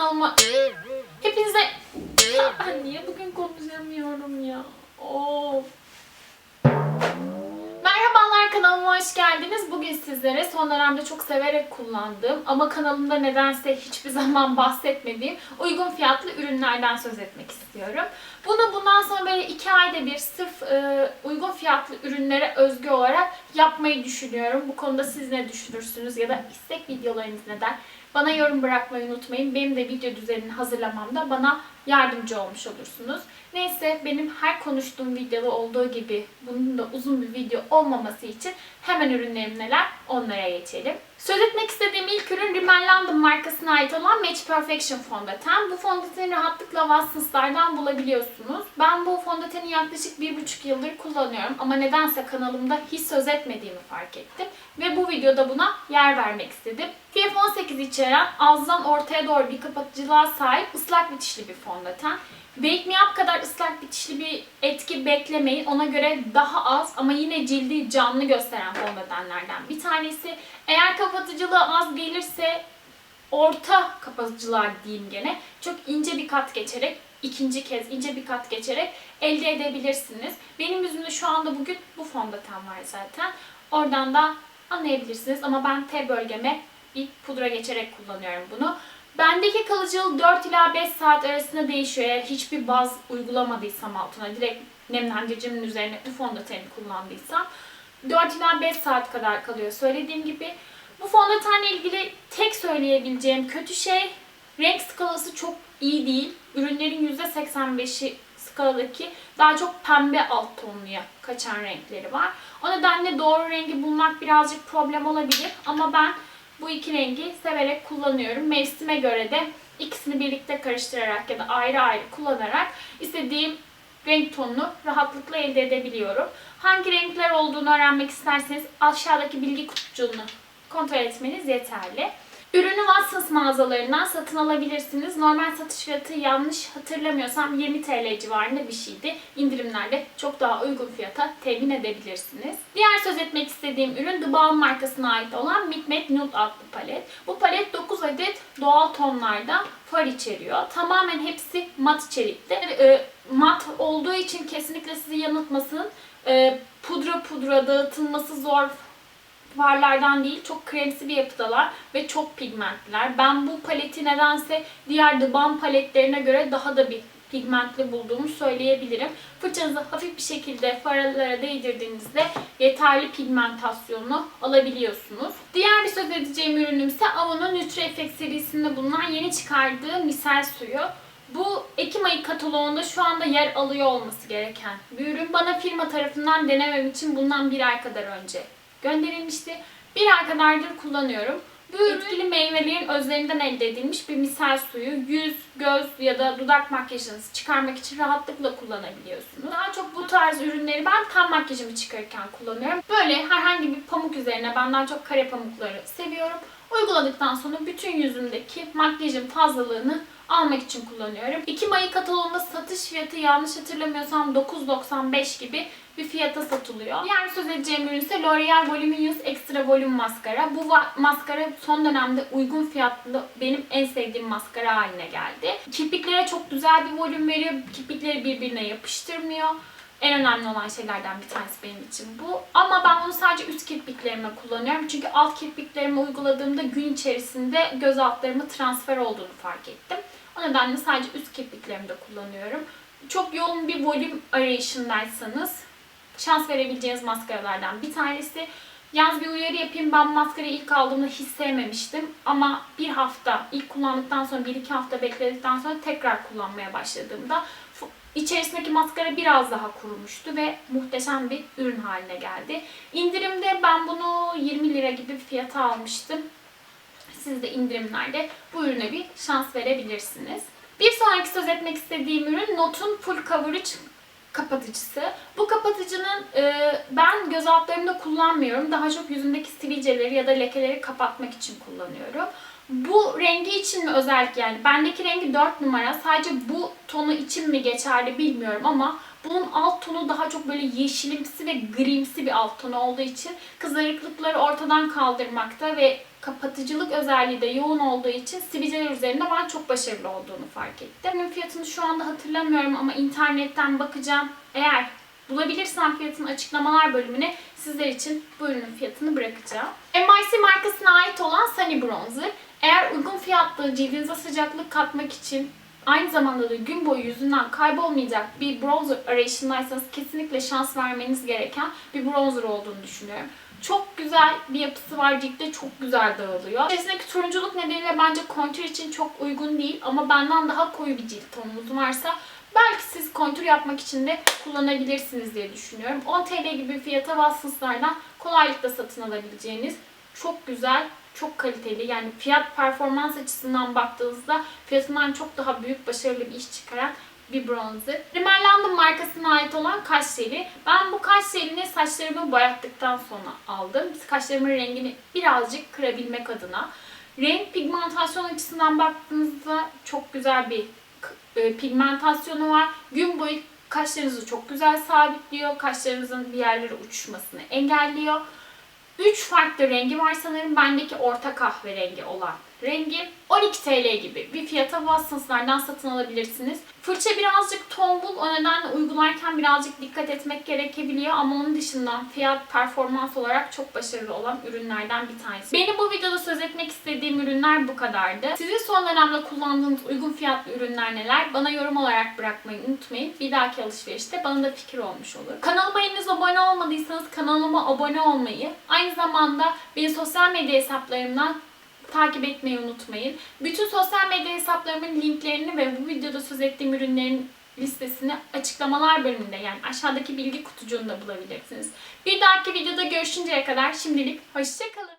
kanalıma hepinize ben niye bugün konuşamıyorum ya? Of. Kanalıma hoş geldiniz. Bugün sizlere son dönemde çok severek kullandığım ama kanalımda nedense hiçbir zaman bahsetmediğim uygun fiyatlı ürünlerden söz etmek istiyorum. Bunu bundan sonra böyle iki ayda bir sırf e, uygun fiyatlı ürünlere özgü olarak yapmayı düşünüyorum. Bu konuda siz ne düşünürsünüz ya da istek videolarınız neden? Bana yorum bırakmayı unutmayın. Benim de video düzenini hazırlamamda bana yardımcı olmuş olursunuz. Neyse benim her konuştuğum videoda olduğu gibi bunun da uzun bir video olmaması için hemen ürünlerim neler onlara geçelim. Söz etmek istediğim ilk ürün Rimmel London markasına ait olan Match Perfection fondöten. Bu fondöteni rahatlıkla Watsons'lardan bulabiliyorsunuz. Ben bu fondöteni yaklaşık bir buçuk yıldır kullanıyorum ama nedense kanalımda hiç söz etmediğimi fark ettim. Ve bu videoda buna yer vermek istedim. PF18 içeren ağızdan ortaya doğru bir kapatıcılığa sahip ıslak bitişli bir fondöten. Wake Me Up kadar ıslak bitişli bir etki beklemeyin. Ona göre daha az ama yine cildi canlı gösteren fondötenlerden bir tanesi. Eğer kapatıcılığı az gelirse orta kapatıcılar diyeyim gene. Çok ince bir kat geçerek ikinci kez ince bir kat geçerek elde edebilirsiniz. Benim yüzümde şu anda bugün bu fondöten var zaten. Oradan da anlayabilirsiniz ama ben T bölgeme bir pudra geçerek kullanıyorum bunu. Bendeki kalıcılığı 4 ila 5 saat arasında değişiyor. Eğer hiçbir baz uygulamadıysam altına direkt nemlendiricimin üzerine fondöteni kullandıysam 4 ila 5 saat kadar kalıyor söylediğim gibi. Bu fondötenle ilgili tek söyleyebileceğim kötü şey renk skalası çok iyi değil. Ürünlerin %85'i skaladaki daha çok pembe alt tonluya kaçan renkleri var. O nedenle doğru rengi bulmak birazcık problem olabilir ama ben bu iki rengi severek kullanıyorum. Mevsime göre de ikisini birlikte karıştırarak ya da ayrı ayrı kullanarak istediğim renk tonunu rahatlıkla elde edebiliyorum. Hangi renkler olduğunu öğrenmek isterseniz aşağıdaki bilgi kutucuğunu kontrol etmeniz yeterli. Ürünü Watsons mağazalarından satın alabilirsiniz. Normal satış fiyatı yanlış hatırlamıyorsam 20 TL civarında bir şeydi. İndirimlerde çok daha uygun fiyata temin edebilirsiniz. Diğer söz etmek istediğim ürün The Balm markasına ait olan Matte Nude adlı palet. Bu palet 9 adet doğal tonlarda far içeriyor. Tamamen hepsi mat içerikli. E, mat olduğu için kesinlikle sizi yanıltmasın. E, pudra pudra dağıtılması zor farlardan değil çok kremsi bir yapıdalar ve çok pigmentliler. Ben bu paleti nedense diğer The Balm paletlerine göre daha da bir pigmentli bulduğumu söyleyebilirim. Fırçanızı hafif bir şekilde farlara değdirdiğinizde yeterli pigmentasyonu alabiliyorsunuz. Diğer bir söz edeceğim ürünüm ise Avon'un Nutri Effect serisinde bulunan yeni çıkardığı misel suyu. Bu Ekim ayı kataloğunda şu anda yer alıyor olması gereken bir ürün. Bana firma tarafından denemem için bundan bir ay kadar önce gönderilmişti. Bir ay kadardır kullanıyorum. Bu etkili meyvelerin özlerinden elde edilmiş bir misal suyu yüz, göz ya da dudak makyajınızı çıkarmak için rahatlıkla kullanabiliyorsunuz. Daha çok bu tarz ürünleri ben tam makyajımı çıkarırken kullanıyorum. Böyle herhangi bir pamuk üzerine ben daha çok kare pamukları seviyorum. Uyguladıktan sonra bütün yüzümdeki makyajın fazlalığını almak için kullanıyorum. 2 Mayı kataloğunda satış fiyatı yanlış hatırlamıyorsam 9.95 gibi bir fiyata satılıyor. Diğer söz edeceğim ürün ise L'Oreal Voluminous Extra Volume Maskara. Bu maskara son dönemde uygun fiyatlı benim en sevdiğim maskara haline geldi. Kirpiklere çok güzel bir volüm veriyor. Kirpikleri birbirine yapıştırmıyor. En önemli olan şeylerden bir tanesi benim için bu. Ama ben bunu sadece üst kirpiklerime kullanıyorum. Çünkü alt kirpiklerime uyguladığımda gün içerisinde göz altlarıma transfer olduğunu fark ettim. O nedenle sadece üst kirpiklerimde kullanıyorum. Çok yoğun bir volüm arayışındaysanız şans verebileceğiniz maskaralardan bir tanesi. Yalnız bir uyarı yapayım. Ben maskarayı ilk aldığımda hiç sevmemiştim. Ama bir hafta, ilk kullandıktan sonra bir iki hafta bekledikten sonra tekrar kullanmaya başladığımda içerisindeki maskara biraz daha kurumuştu ve muhteşem bir ürün haline geldi. İndirimde ben bunu 20 lira gibi bir fiyata almıştım. Siz de indirimlerde bu ürüne bir şans verebilirsiniz. Bir sonraki söz etmek istediğim ürün Not'un Full Coverage kapatıcısı. Bu kapatıcının e, ben göz altlarımda kullanmıyorum. Daha çok yüzümdeki sivilceleri ya da lekeleri kapatmak için kullanıyorum. Bu rengi için mi özellikle yani bendeki rengi 4 numara sadece bu tonu için mi geçerli bilmiyorum ama bunun alt tonu daha çok böyle yeşilimsi ve grimsi bir alt tonu olduğu için kızarıklıkları ortadan kaldırmakta ve kapatıcılık özelliği de yoğun olduğu için sivilceler üzerinde ben çok başarılı olduğunu fark ettim. Bunun fiyatını şu anda hatırlamıyorum ama internetten bakacağım. Eğer bulabilirsem fiyatın açıklamalar bölümüne sizler için bu ürünün fiyatını bırakacağım. MIC markasına ait olan Sunny Bronzer. Eğer uygun fiyatlı cildinize sıcaklık katmak için aynı zamanda da gün boyu yüzünden kaybolmayacak bir bronzer arayışındaysanız kesinlikle şans vermeniz gereken bir bronzer olduğunu düşünüyorum. Çok güzel bir yapısı var ciltte çok güzel dağılıyor. İçerisindeki turunculuk nedeniyle bence kontür için çok uygun değil ama benden daha koyu bir cilt tonunuz varsa belki siz kontür yapmak için de kullanabilirsiniz diye düşünüyorum. 10 TL gibi fiyata Watsons'lardan kolaylıkla satın alabileceğiniz çok güzel, çok kaliteli yani fiyat performans açısından baktığınızda fiyatından çok daha büyük başarılı bir iş çıkaran bir bronzer. Rimmel London markasına ait olan kaş jeli. Ben bu kaş jelini saçlarımı boyattıktan sonra aldım. Kaşlarımın rengini birazcık kırabilmek adına. Renk pigmentasyon açısından baktığınızda çok güzel bir e, pigmentasyonu var. Gün boyu kaşlarınızı çok güzel sabitliyor. Kaşlarınızın bir yerlere uçuşmasını engelliyor. 3 farklı rengi var sanırım. Bendeki orta kahverengi olan rengi 12 TL gibi bir fiyata Watsons'lardan satın alabilirsiniz. Fırça birazcık tombul o nedenle uygularken birazcık dikkat etmek gerekebiliyor ama onun dışında fiyat performans olarak çok başarılı olan ürünlerden bir tanesi. Benim bu videoda söz etmek istediğim ürünler bu kadardı. Sizin son dönemde kullandığınız uygun fiyatlı ürünler neler? Bana yorum olarak bırakmayı unutmayın. Bir dahaki alışverişte bana da fikir olmuş olur. Kanalıma henüz abone olmadıysanız kanalıma abone olmayı, aynı zamanda beni sosyal medya hesaplarımdan takip etmeyi unutmayın. Bütün sosyal medya hesaplarımın linklerini ve bu videoda söz ettiğim ürünlerin listesini açıklamalar bölümünde yani aşağıdaki bilgi kutucuğunda bulabilirsiniz. Bir dahaki videoda görüşünceye kadar şimdilik hoşçakalın.